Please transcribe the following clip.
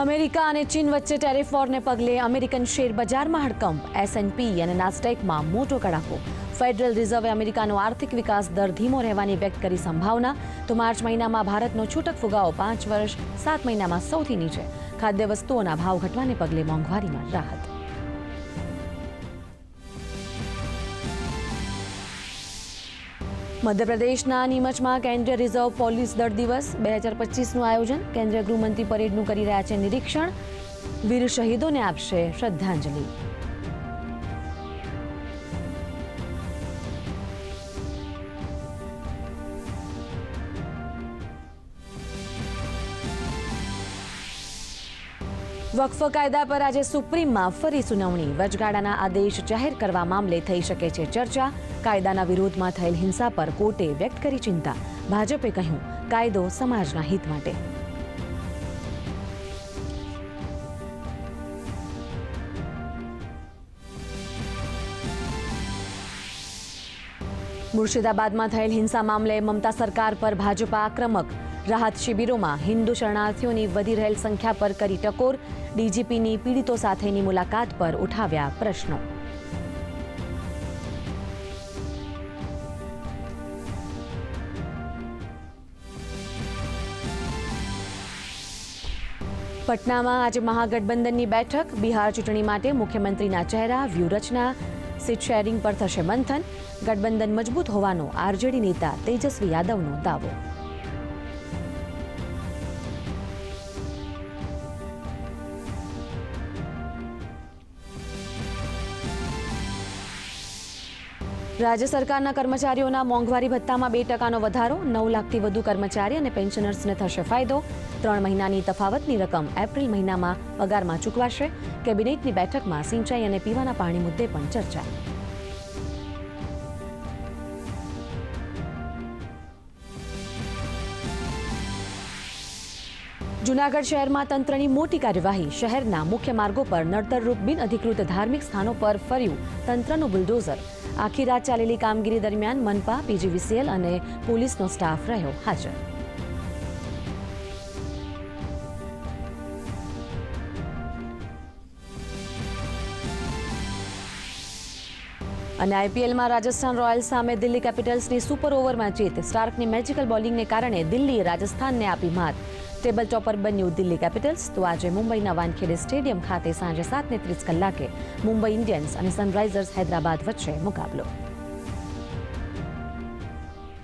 America અને ચીન વચ્ચે ટેરિફ વોરને પગલે અમેરિકન શેર બજારમાં હડકંપ. એસએનપી અને નાસ્ટેકમાં મોટો કડાકો. ફેડરલ રિઝર્વે અમેરિકાનો આર્થિક વિકાસ દર ધીમો રહેવાની વ્યક્ત કરી સંભાવના. તો માર્ચ મહિનામાં ભારતનો છૂટક ફુગાવો પાંચ વર્ષ, સાત મહિનામાં સૌથી નીચે. ખાદ્ય વસ્તુઓના ભાવ ઘટવાને પગલે મોંઘવારીમાં રાહત. મધ્યપ્રદેશના નીમચમાં કેન્દ્રીય રિઝર્વ પોલીસ દળ દિવસ બે હજાર પચીસનું આયોજન. કેન્દ્રીય ગૃહમંત્રી પરેડનું કરી રહ્યા છે નિરીક્ષણ. વીર શહીદોને આપશે શ્રદ્ધાંજલિ. વક્ફ કાયદા પર આજે સુપ્રીમમાં ફરી સુનાવણી. વચગાળાના આદેશ જાહેર કરવા મામલે થઈ શકે છે ચર્ચા. કાયદાના વિરોધમાં થયેલ હિંસા પર કોર્ટે વ્યક્ત કરી ચિંતા. ભાજપે કહ્યું, કાયદો સમાજના હિત માટે. મુર્શિદાબાદમાં થયેલ હિંસા મામલે મમતા સરકાર પર ભાજપા આક્રમક. રાહત શિબિરોમાં હિન્દુ શરણાર્થીઓની વધી રહેલ સંખ્યા પર કરી ટકોર. ડીજીપીની પીડિતો સાથેની મુલાકાત પર ઉઠાવ્યા પ્રશ્નો. પટનામાં આજે મહાગઠબંધનની બેઠક. બિહાર ચૂંટણી માટે મુખ્યમંત્રીના ચહેરા, વ્યૂહરચના, સીટ શેરિંગ પર થશે મંથન. ગઠબંધન મજબૂત હોવાનો આરજેડી નેતા તેજસ્વી યાદવનો દાવો. રાજ્ય સરકારના કર્મચારીઓના મોંઘવારી ભથ્થામાં બે ટકાનો વધારો, નવ લાખથી વધુ કર્મચારી અને પેન્શનર્સને થશે ફાયદો. ત્રણ મહિનાની તફાવતની રકમ એપ્રિલ મહિનામાં પગારમાં ચૂકવાશે. કેબિનેટની બેઠકમાં સિંચાઈ અને પીવાના પાણી મુદ્દે પણ ચર્ચા. જૂનાગઢ શહેરમાં તંત્રની મોટી કાર્યવાહી. શહેરના મુખ્ય માર્ગો પર નડતરરૂપ બિનઅધિકૃત ધાર્મિક સ્થાનો પર ફર્યું તંત્રનું બુલડોઝર. આખી રાત ચાલેલી કામગીરી દરમિયાન મનપા, પીજીવીસીએલ અને પોલીસનો સ્ટાફ રહ્યો હાજર. અને આઈપીએલમાં રાજસ્થાન રોયલ્સ સામે દિલ્હી કેપિટલ્સની સુપર ઓવરમાં જીત. સ્ટાર્કની મેજિકલ બોલિંગને કારણે દિલ્હીએ રાજસ્થાનને આપી માત. ટેબલ ટોપર બન્યું દિલ્હી કેપિટલ્સ. તો આજે મુંબઈના વાનખેડે સ્ટેડિયમ ખાતે સાંજે સાતને ત્રીસ કલાકે મુંબઈ ઇન્ડિયન્સ અને સનરાઇઝર્સ હૈદરાબાદ વચ્ચે મુકાબલો.